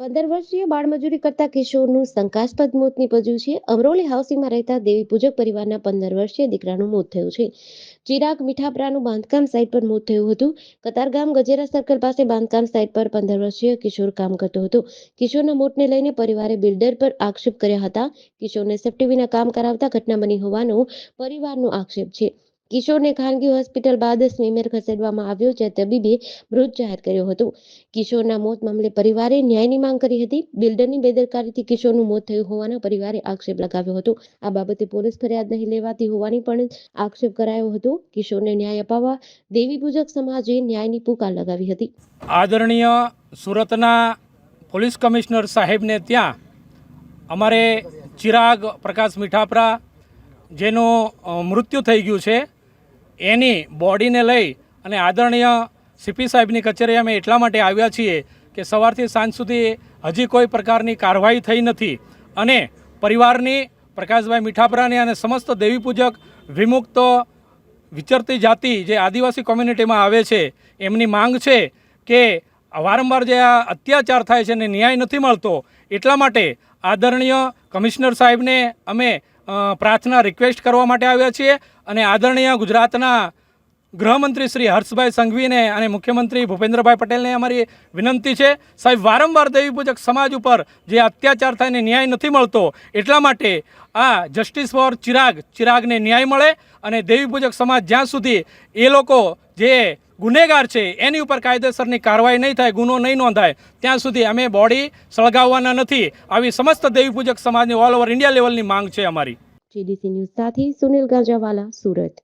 પંદર વર્ષીય બાળમજૂરી કરતા કિશોરનું શંકાસ્પદ મોત નીપજ્યું છે. અમરોલી હાઉસિંગમાં રહેતા દેવી પૂજક પરિવારના પંદર વર્ષીય દીકરાનું મોત થયું છે. ચિરાગ મીઠાપરાનું બાંધકામ સાઇટ પર મોત થયું હતું. કતારગામ ગજેરા સર્કલ પાસે બાંધકામ સાઇટ પર પંદર વર્ષીય કિશોર કામ કરતો હતો. કિશોરના મોતને લઈને પરિવારે બિલ્ડર પર આક્ષેપ કર્યા હતા. કિશોરને સેફ્ટી વિના કામ કરાવતા ઘટના બની હોવાનો પરિવારનો આક્ષેપ છે. કિશોરને ખાનગી હોસ્પિટલ બાદ સ્મીમેર ખસેડવામાં આવ્યો, જ્યાં તબીબે મૃત જાહેર કર્યો હતો. કિશોરના મોત મામલે પરિવારે ન્યાયની માંગ કરી હતી. બિલ્ડરની બેદરકારીથી કિશોરનું મોત થયું હોવાના પરિવારે આક્ષેપ લગાવ્યો હતો. આ બાબતે પોલીસ ફરિયાદ નહીં લેવાતી હોવાની પણ આક્ષેપ કરાયો હતો. કિશોરને ન્યાય અપાવવા દેવી પૂજક સમાજે ન્યાયની પુકાર લગાવી હતી. આદરણીય સુરતના પોલીસ કમિશનર સાહેબને ત્યાં અમારે ચિરાગ પ્રકાશ મીઠાપરા, જેનું મૃત્યુ થઈ ગયું છે. એની બોડીને લઈ અને આદરણીય સીપી સાહેબની કચેરી અમે એટલા માટે આવ્યા છીએ કે સવારથી સાંજ સુધી હજી કોઈ પ્રકારની કાર્યવાહી થઈ નથી. અને પરિવારની પ્રકાશભાઈ મીઠાપરાની અને સમસ્ત દેવી પૂજક વિમુક્ત વિચરતી જાતિ જે આદિવાસી કોમ્યુનિટીમાં આવે છે, એમની માંગ છે કે વારંવાર જે આ અત્યાચાર થાય છે અને ન્યાય નથી મળતો, એટલા માટે આદરણીય કમિશનર સાહેબને અમે પ્રાર્થના રિક્વેસ્ટ કરવા માટે આવ્યા છીએ અને આદરણીય ગુજરાતના ગૃહમંત્રી શ્રી હર્ષભાઈ સંઘવીને અને મુખ્યમંત્રી ભૂપેન્દ્રભાઈ પટેલને અમારી વિનંતી છે. સાહેબ, વારંવાર દેવી પૂજક સમાજ ઉપર જે અત્યાચાર થાય ને ન્યાય નથી મળતો, એટલા માટે આ જસ્ટિસ ફોર ચિરાગ, ચિરાગને ન્યાય મળે અને દેવી પૂજક સમાજ જ્યાં સુધી એ લોકો જે ગુનેગાર છે. એની ઉપર કાયદેસરની કાર્યવાહી નહીં થાય, ગુનો નહીં નોંધાય. ત્યાં સુધી અમે બોડી સળગાવવાના નથી. આવી સમસ્ત દેવી પૂજક સમાજની ઓલ ઓવર ઇન્ડિયા લેવલની માંગ છે અમારી. જીડીસી સુનિલ ગાંજાવાલા, સુરત.